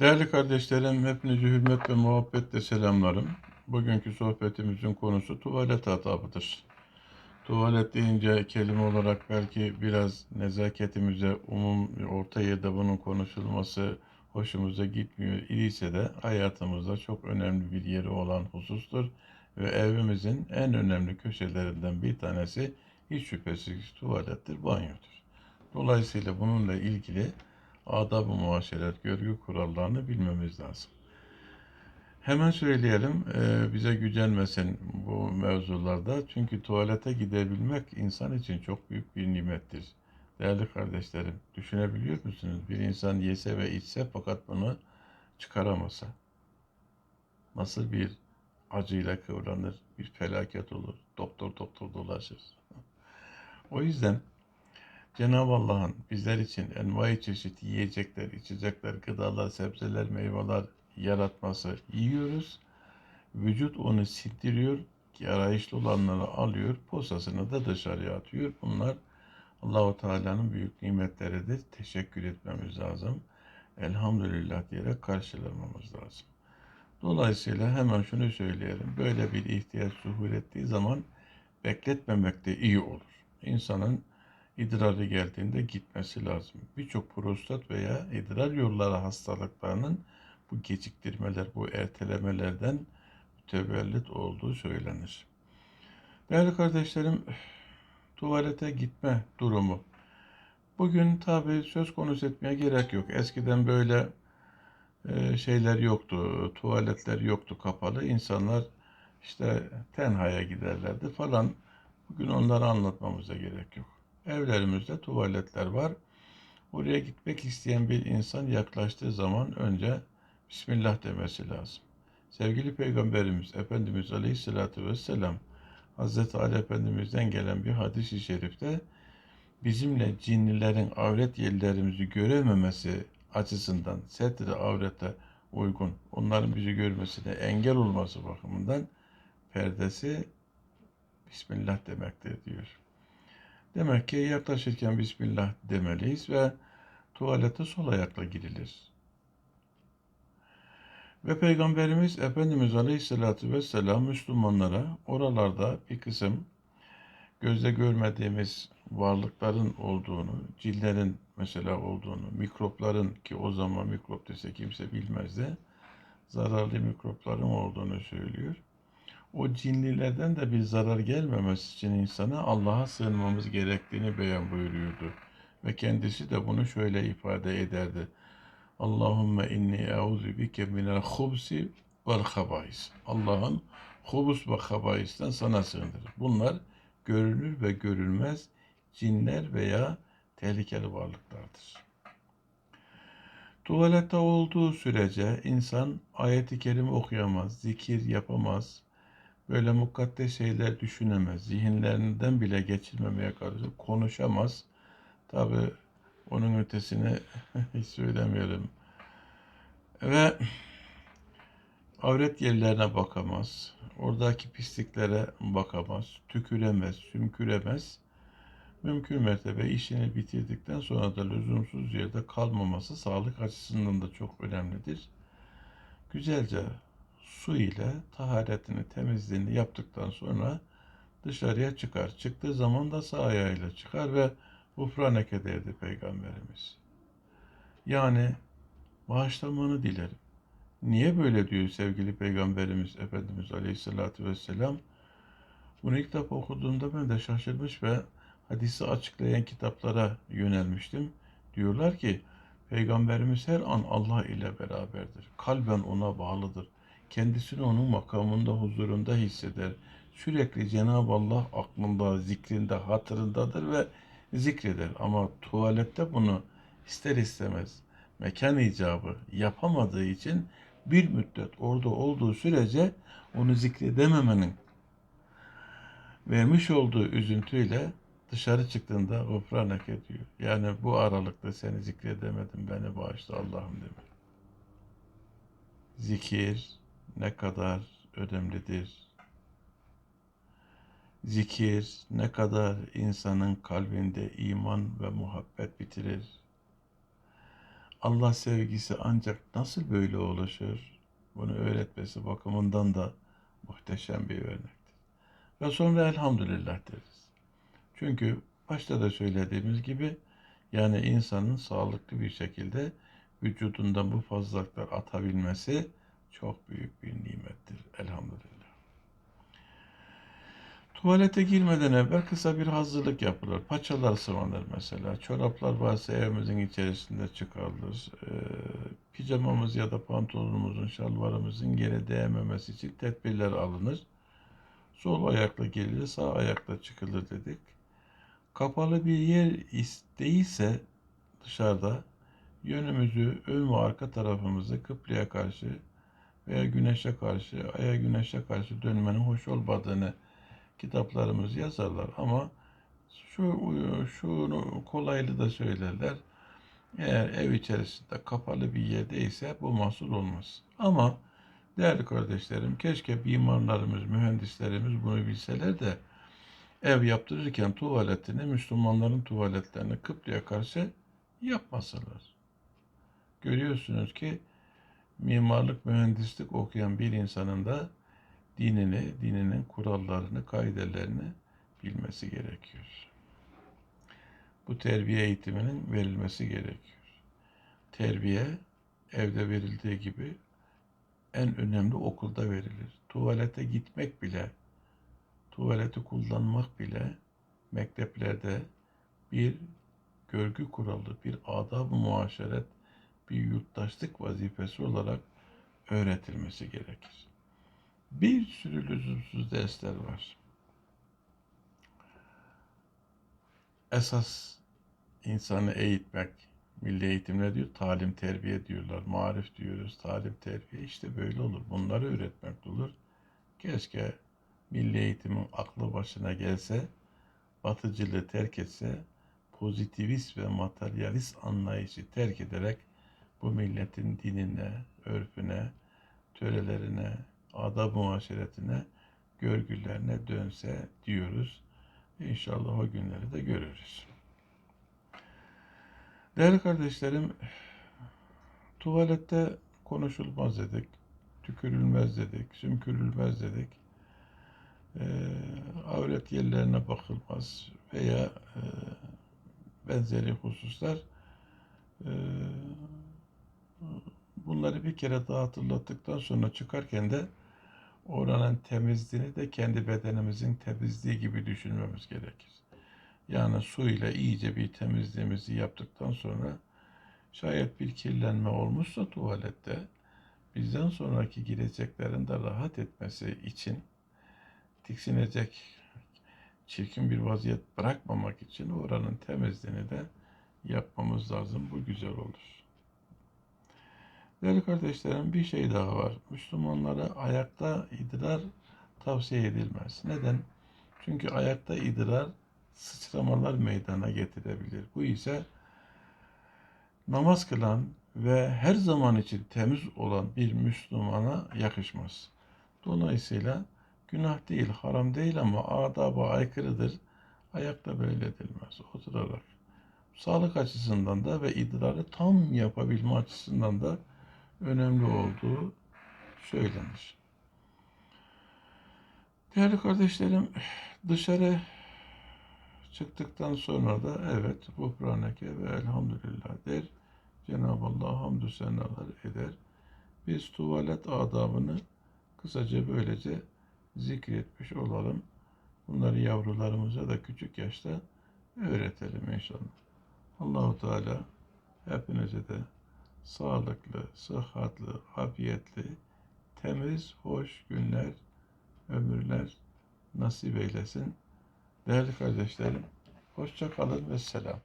Değerli kardeşlerim, hepinizi hürmet ve muhabbetle selamlarım. Bugünkü sohbetimizin konusu tuvalet adabıdır. Tuvalet deyince kelime olarak belki biraz nezaketimize, umum orta yerde bunun konuşulması hoşumuza gitmiyor idiyse de hayatımızda çok önemli bir yeri olan husustur. Ve evimizin en önemli köşelerinden bir tanesi hiç şüphesiz tuvalettir, banyodur. Dolayısıyla bununla ilgili adab-ı muaşeret, görgü kurallarını bilmemiz lazım. Hemen söyleyelim, e, bize gücenmesin bu mevzularda. Çünkü tuvalete gidebilmek insan için çok büyük bir nimettir. Değerli kardeşlerim, düşünebiliyor musunuz? Bir insan yese ve içse fakat bunu çıkaramasa. Nasıl bir acıyla kıvranır, bir felaket olur. Doktor doktor dolaşır. O yüzden Cenab-ı Allah'ın bizler için envai çeşit yiyecekler, içecekler, gıdalar, sebzeler, meyveler yaratması yiyoruz. Vücut onu sindiriyor, yarayışlı olanları alıyor, posasını da dışarıya atıyor. Bunlar Allahu Teala'nın büyük nimetleridir. Teşekkür etmemiz lazım. Elhamdülillah diyerek karşılamamız lazım. Dolayısıyla hemen şunu söyleyelim. Böyle bir ihtiyaç zuhur ettiği zaman bekletmemek de iyi olur. İnsanın idrarı geldiğinde gitmesi lazım. Birçok prostat veya idrar yolları hastalıklarının bu geciktirmeler, bu ertelemelerden mütevellit olduğu söylenir. Değerli kardeşlerim, tuvalete gitme durumu. Bugün tabi söz konusu etmeye gerek yok. Eskiden böyle e, şeyler yoktu, tuvaletler yoktu kapalı. İnsanlar işte tenhaya giderlerdi falan. Bugün onları anlatmamıza gerek yok. Evlerimizde tuvaletler var. Oraya gitmek isteyen bir insan yaklaştığı zaman önce Bismillah demesi lazım. Sevgili Peygamberimiz Efendimiz Aleyhisselatü Vesselam Hazreti Ali Efendimiz'den gelen bir hadis-i şerifte bizimle cinlilerin avret yerlerimizi görememesi açısından setre avrete uygun, onların bizi görmesine engel olması bakımından perdesi Bismillah demektir diyor. Demek ki yaklaşırken Bismillah demeliyiz ve tuvalete sol ayakla girilir. Ve Peygamberimiz Efendimiz Aleyhisselatü Vesselam Müslümanlara oralarda bir kısım gözle görmediğimiz varlıkların olduğunu, cillerin mesela olduğunu, mikropların ki o zaman mikrop dese kimse bilmezdi, zararlı mikropların olduğunu söylüyor o cinlilerden de bir zarar gelmemesi için insana Allah'a sığınmamız gerektiğini beyan buyuruyordu. Ve kendisi de bunu şöyle ifade ederdi. Allahümme inni euzu bike minel hubsi vel habais. Allah'ın hubus ve habaisten sana sığınırım. Bunlar görünür ve görülmez cinler veya tehlikeli varlıklardır. Tuvalette olduğu sürece insan ayeti kerime okuyamaz, zikir yapamaz, böyle mukaddes şeyler düşünemez. Zihinlerinden bile geçirmemeye karşı konuşamaz. Tabi onun ötesini hiç söylemiyorum. Ve avret yerlerine bakamaz. Oradaki pisliklere bakamaz. Tüküremez, sümküremez. Mümkün mertebe işini bitirdikten sonra da lüzumsuz yerde kalmaması sağlık açısından da çok önemlidir. Güzelce su ile taharetini, temizliğini yaptıktan sonra dışarıya çıkar. Çıktığı zaman da sağ ayağıyla çıkar ve gufraneke derdi Peygamberimiz. Yani bağışlamanı dilerim. Niye böyle diyor sevgili Peygamberimiz Efendimiz Aleyhisselatü Vesselam? Bunu ilk defa okuduğumda ben de şaşırmış ve hadisi açıklayan kitaplara yönelmiştim. Diyorlar ki Peygamberimiz her an Allah ile beraberdir. Kalben ona bağlıdır kendisini onun makamında, huzurunda hisseder. Sürekli Cenab-ı Allah aklında, zikrinde, hatırındadır ve zikreder. Ama tuvalette bunu ister istemez mekan icabı yapamadığı için bir müddet orada olduğu sürece onu zikredememenin vermiş olduğu üzüntüyle dışarı çıktığında gufranek ediyor. Yani bu aralıkta seni zikredemedim, beni bağışla Allah'ım demek. Zikir, ne kadar önemlidir. Zikir ne kadar insanın kalbinde iman ve muhabbet bitirir. Allah sevgisi ancak nasıl böyle oluşur? Bunu öğretmesi bakımından da muhteşem bir örnektir. Ve sonra elhamdülillah deriz. Çünkü başta da söylediğimiz gibi yani insanın sağlıklı bir şekilde vücudundan bu fazlalıklar atabilmesi çok büyük bir nimettir. Elhamdülillah. Tuvalete girmeden evvel kısa bir hazırlık yapılır. Paçalar sıvanır mesela. Çoraplar varsa evimizin içerisinde çıkarılır. Ee, pijamamız ya da pantolonumuzun, şalvarımızın yere değmemesi için tedbirler alınır. Sol ayakla girilir, sağ ayakla çıkılır dedik. Kapalı bir yer değilse dışarıda yönümüzü ön ve arka tarafımızı kıbleye karşı veya güneşe karşı, aya güneşe karşı dönmenin hoş olmadığını kitaplarımız yazarlar ama şu şunu kolaylı da söylerler. Eğer ev içerisinde kapalı bir yerdeyse bu mahsul olmaz. Ama değerli kardeşlerim keşke mimarlarımız, mühendislerimiz bunu bilseler de ev yaptırırken tuvaletini Müslümanların tuvaletlerini kıbleye karşı yapmasalar. Görüyorsunuz ki mimarlık, mühendislik okuyan bir insanın da dinini, dininin kurallarını, kaidelerini bilmesi gerekiyor. Bu terbiye eğitiminin verilmesi gerekiyor. Terbiye evde verildiği gibi en önemli okulda verilir. Tuvalete gitmek bile, tuvaleti kullanmak bile mekteplerde bir görgü kuralı, bir adab-ı muaşeret, bir yurttaşlık vazifesi olarak öğretilmesi gerekir. Bir sürü lüzumsuz dersler var. Esas insanı eğitmek, milli eğitim ne diyor? Talim, terbiye diyorlar. Marif diyoruz, talim, terbiye. işte böyle olur. Bunları öğretmek olur. Keşke milli eğitimin aklı başına gelse, batıcılığı terk etse, pozitivist ve materyalist anlayışı terk ederek bu milletin dinine, örfüne, törelerine, adab muaşeretine, görgülerine dönse diyoruz. İnşallah o günleri de görürüz. Değerli kardeşlerim, tuvalette konuşulmaz dedik, tükürülmez dedik, sümkürülmez dedik. E, avret yerlerine bakılmaz veya e, benzeri hususlar e, bunları bir kere daha hatırlattıktan sonra çıkarken de oranın temizliğini de kendi bedenimizin temizliği gibi düşünmemiz gerekir. Yani su ile iyice bir temizliğimizi yaptıktan sonra şayet bir kirlenme olmuşsa tuvalette bizden sonraki gireceklerin de rahat etmesi için tiksinecek çirkin bir vaziyet bırakmamak için oranın temizliğini de yapmamız lazım. Bu güzel olur. Değerli kardeşlerim bir şey daha var. Müslümanlara ayakta idrar tavsiye edilmez. Neden? Çünkü ayakta idrar sıçramalar meydana getirebilir. Bu ise namaz kılan ve her zaman için temiz olan bir Müslümana yakışmaz. Dolayısıyla günah değil, haram değil ama adaba aykırıdır. Ayakta böyle edilmez. Oturarak. Sağlık açısından da ve idrarı tam yapabilme açısından da önemli olduğu söylenir. Değerli kardeşlerim, dışarı çıktıktan sonra da evet Gufraneke ve Elhamdülillah der. Cenab-ı Allah hamdü senalar eder. Biz tuvalet adabını kısaca böylece zikretmiş olalım. Bunları yavrularımıza da küçük yaşta öğretelim inşallah. Allahu Teala hepinize de sağlıklı, sıhhatli, afiyetli, temiz, hoş günler, ömürler nasip eylesin. Değerli kardeşlerim, hoşça kalın ve selam.